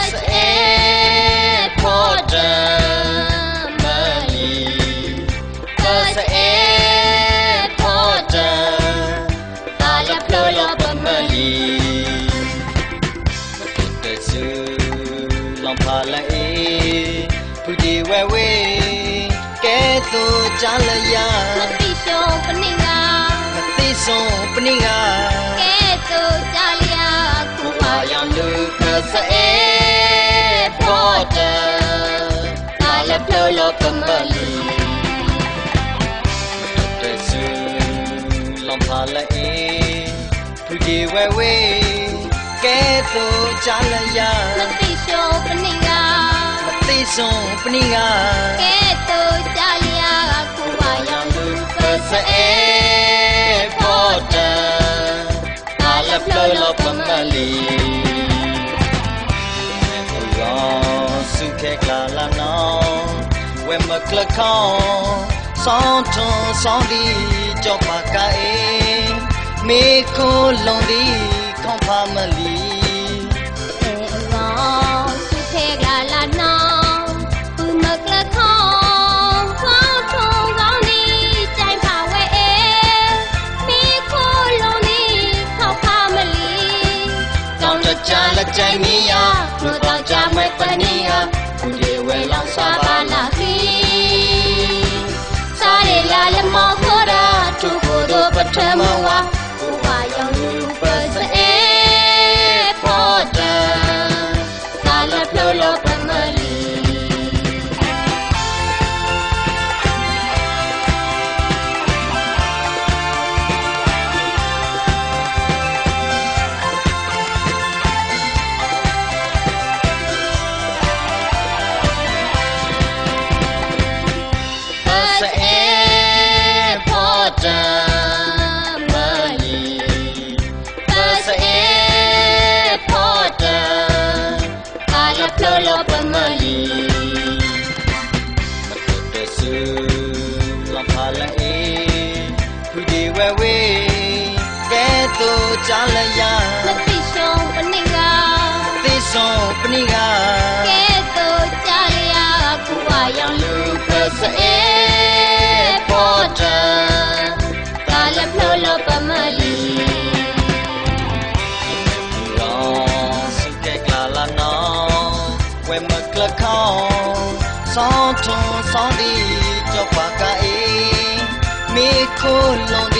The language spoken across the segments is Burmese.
Bus airport Mali Bus airport Ala plolo Mali Tesu lampala e Puji wewe Ketu jalaya မတိရှုံးပနိငါ Mati son peninga ကဲသူကြလျာခုပါ Ayam Lucas airport Ala plolo Mali Tesu lampala e Puji wewe Ketu jalaya မတိရှုံးပနိငါ Mati son peninga ကဲသူကြလျာခုပါရောင်လူက Sa airport Ala plolo pamali Ro su ke kla la no We ma kla khon Song thon song di cho pa ka e Me ko long di khon pha ကိုယ်တို့ပထမဝါဘဝရောင်လူပစအေပေါ်တာသာလပလို Ala plolo pamali Matutesu lampala e Pudi wewe Keto jalaya မတိရှုံးပနိငါ Tison peninga ကဲသူကြလျာခုဝါရောင်လူ Bus airport သာလပလိုလိုပမလီ Long khon song thon song di cho pa ka e me ko long di khon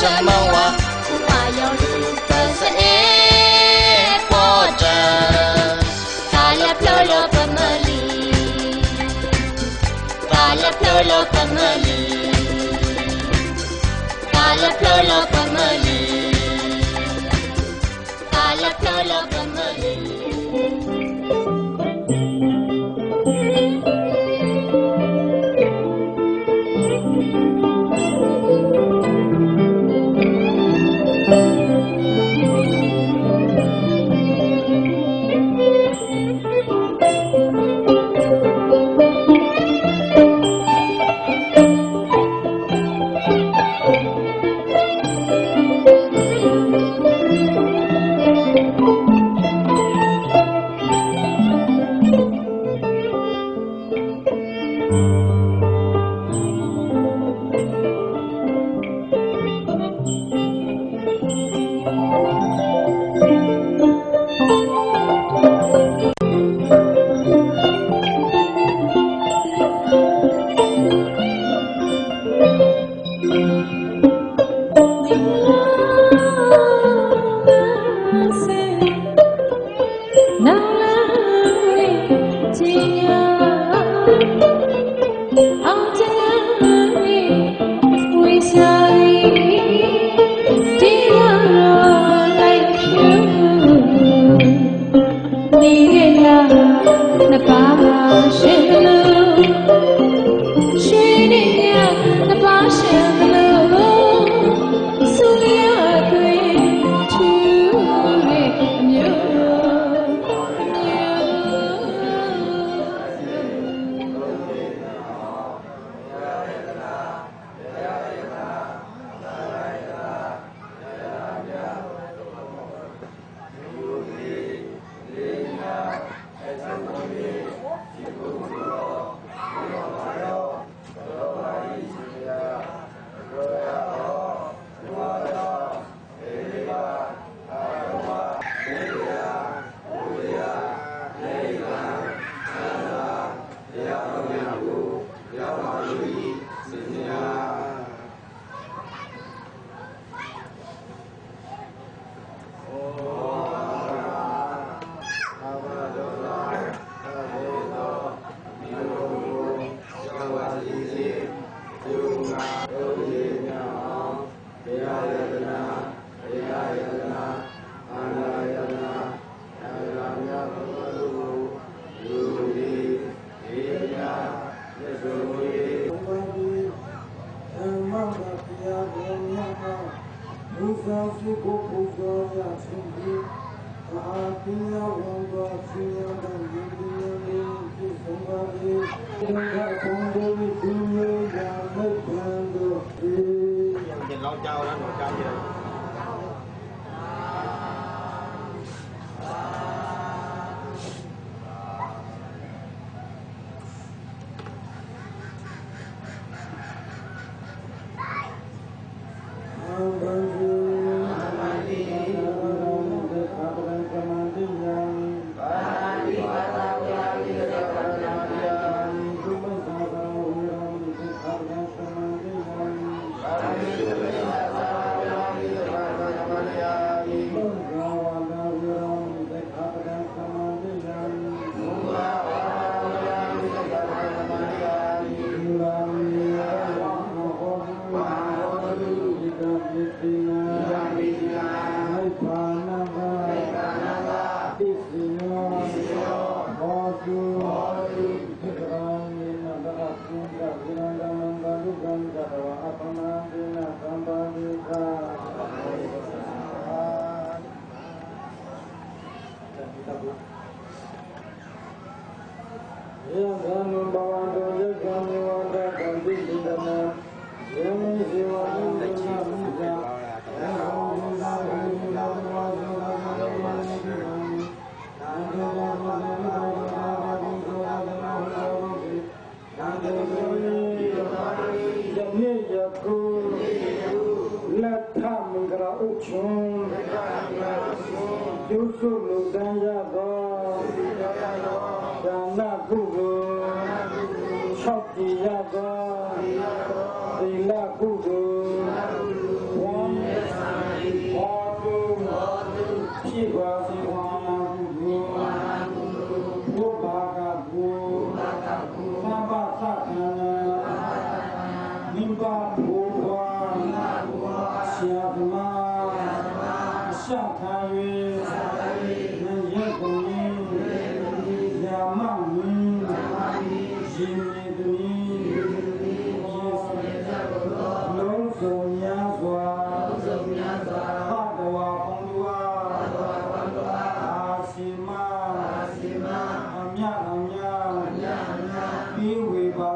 do pa cha ma wa ခုပါရောလူပစအေ airport သာလပလိုလိုပမလီ ta la plo lo pa ma li ta la plo lo pa ma li လ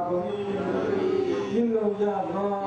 ကုန်၏ပြုလုပ်ရသော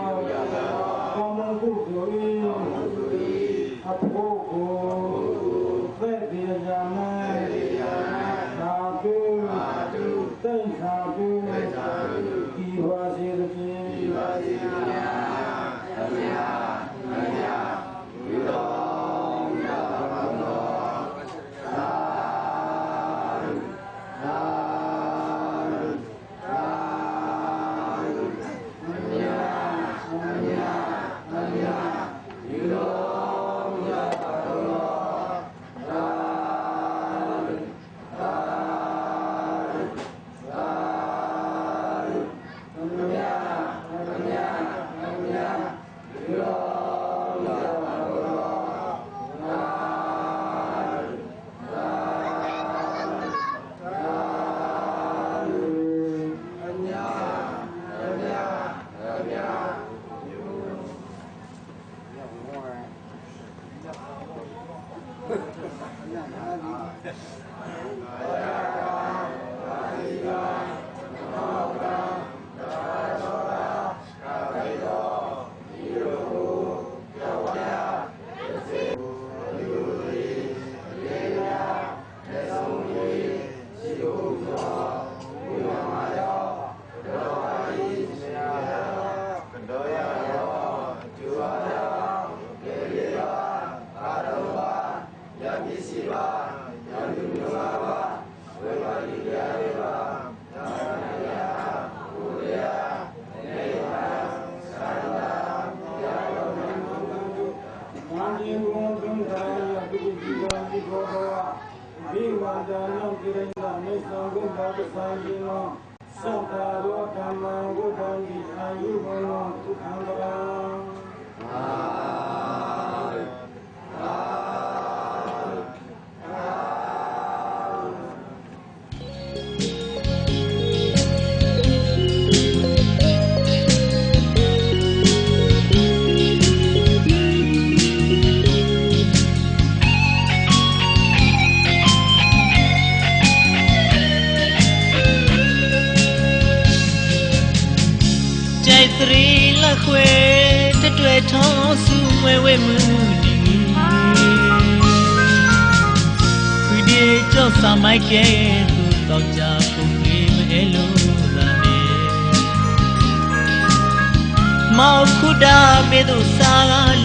me do sa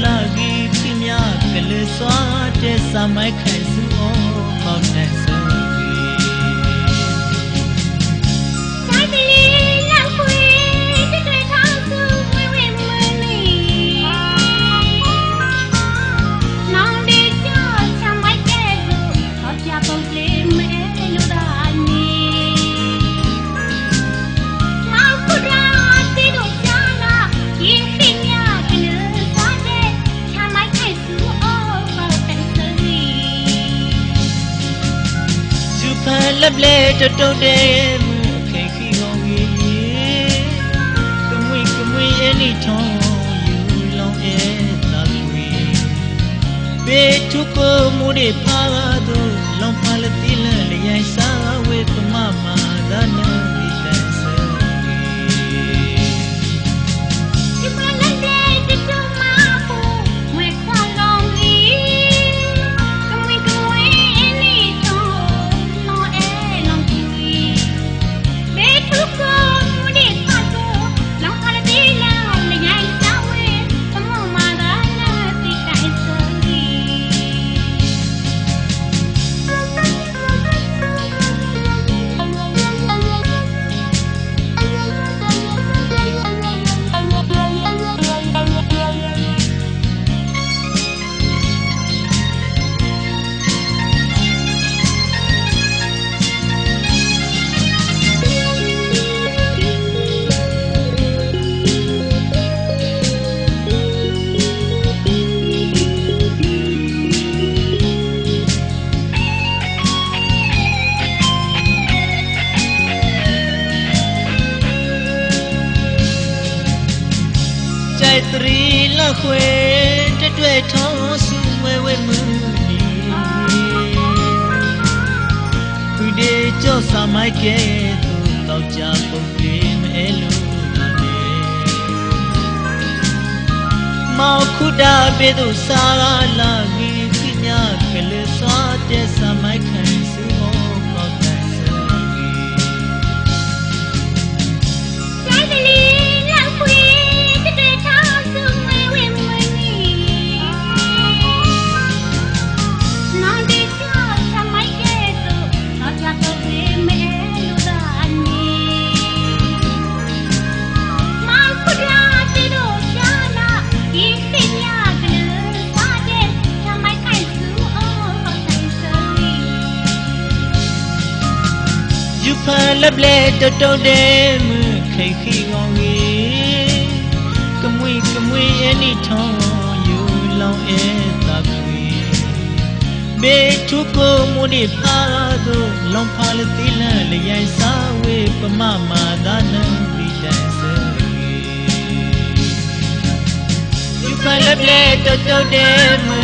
la gi pinya kle swa te sa mai khai su o mau လက်လေတတုံတဲ့မှုခေခီကောင်းကြီးကမွေကမွေအနိထုံးယူလောင်းရဲ့သာကွေပေထုကိုမူရဖာတို့လောင်းဖလ သူဒီကြောစမိုက်ကဲသူတော့ကြပုံပြေမဲလို့လာနေမောက်ခုဒါပေသူစာလာ ယူဖန်လက်လေတတုံတဲ့မှုခိခီကောင်းကြီးကမွေကမွေရဲ့နိထုံးယူလောင်းရဲ့တာခွေမေထုကိုမူဒီဖာတို့လောင်းဖာလတိလလျိုင်စာဝေပမမာဒနံဒီတန်စယူဖန်လက်လေတတုံတဲ့မှု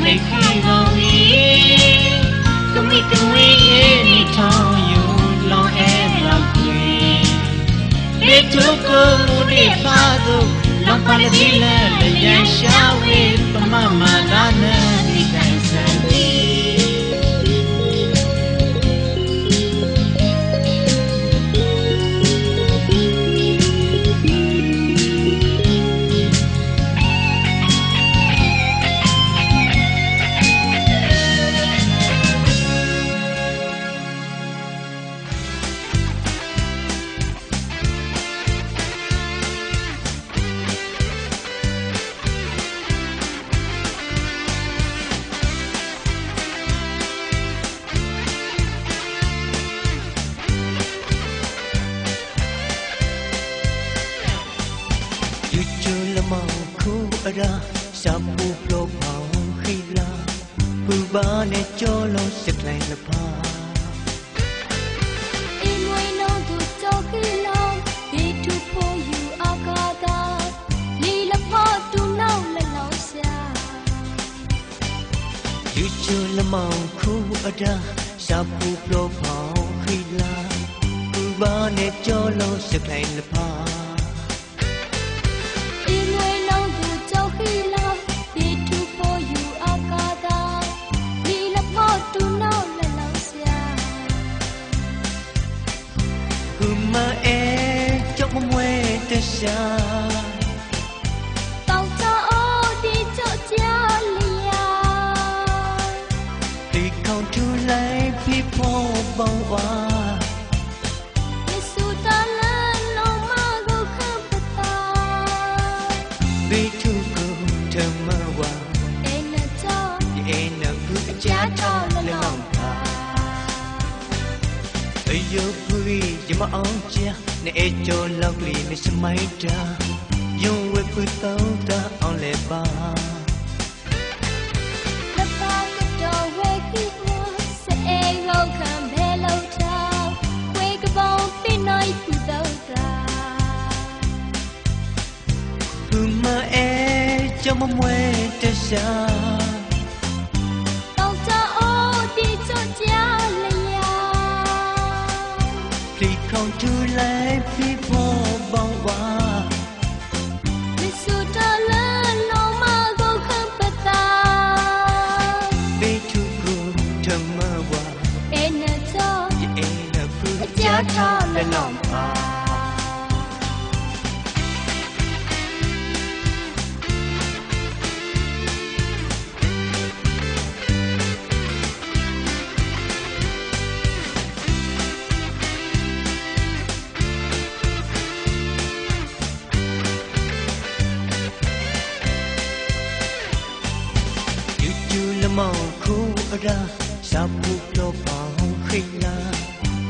ခိခီကောင်းကြီးကမွေကမွေရဲ့နိထုံးယူ မေထုကိုမူဒီဖာတို့လောင်ပါလတိလလျံရှာဝေပမမာလာ ခုအရာစာပူပလောပေါင်းခိလာပူပါနဲ့ကြောလုံးစကလိုင်းလပါအင်းဝဲလုံးသူကြောက်ခိလုံးဒီသူဖို့ယူအာကာတာလီလဖို့တူနောက်လလောရှာယူချူလမောင်ခုအရာစာပူပလောပေါင်းခိလာပူပါနဲ့ကြောလုံးစကလိုင်းလပါ 的下。到早哦，地就家里呀。对抗出来，皮破帮我。yêu vui chỉ mà ông chia နေအချိုလောက်ကလေးမစမိုက်တာယုံဝဲပူတော့တာအောင်လေပါမမွဲတရှာ on to life. ရာရှာပုကလောပေါင်းခိလာ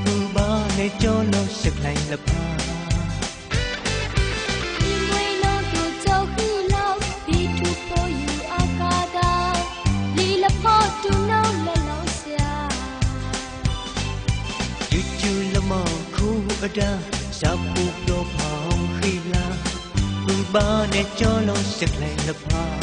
ဘူဘာနေကျော်လို့ရှက်လိုက်လပါအတာရှာပုကလောပေါင်းခိလာဘူဘာနေကျော်လို့ရှက်လိုက်လပါ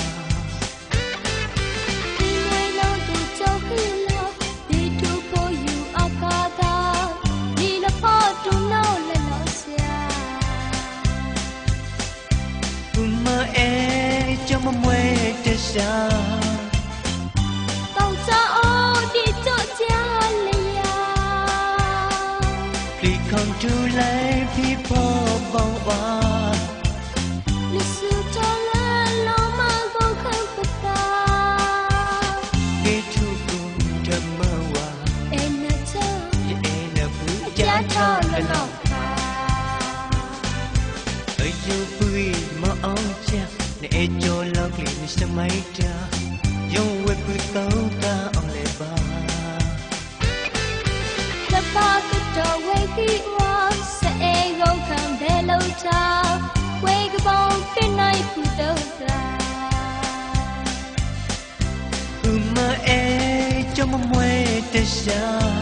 quickly Mr. Maida you will be gone down on the bar The bar could to wait the was say go come below top wake up on the night to the Uma e cho mwe te sha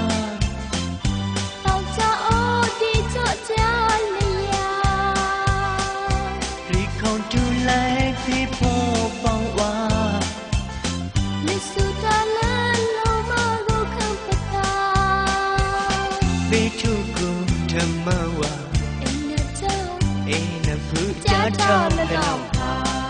家长的脑海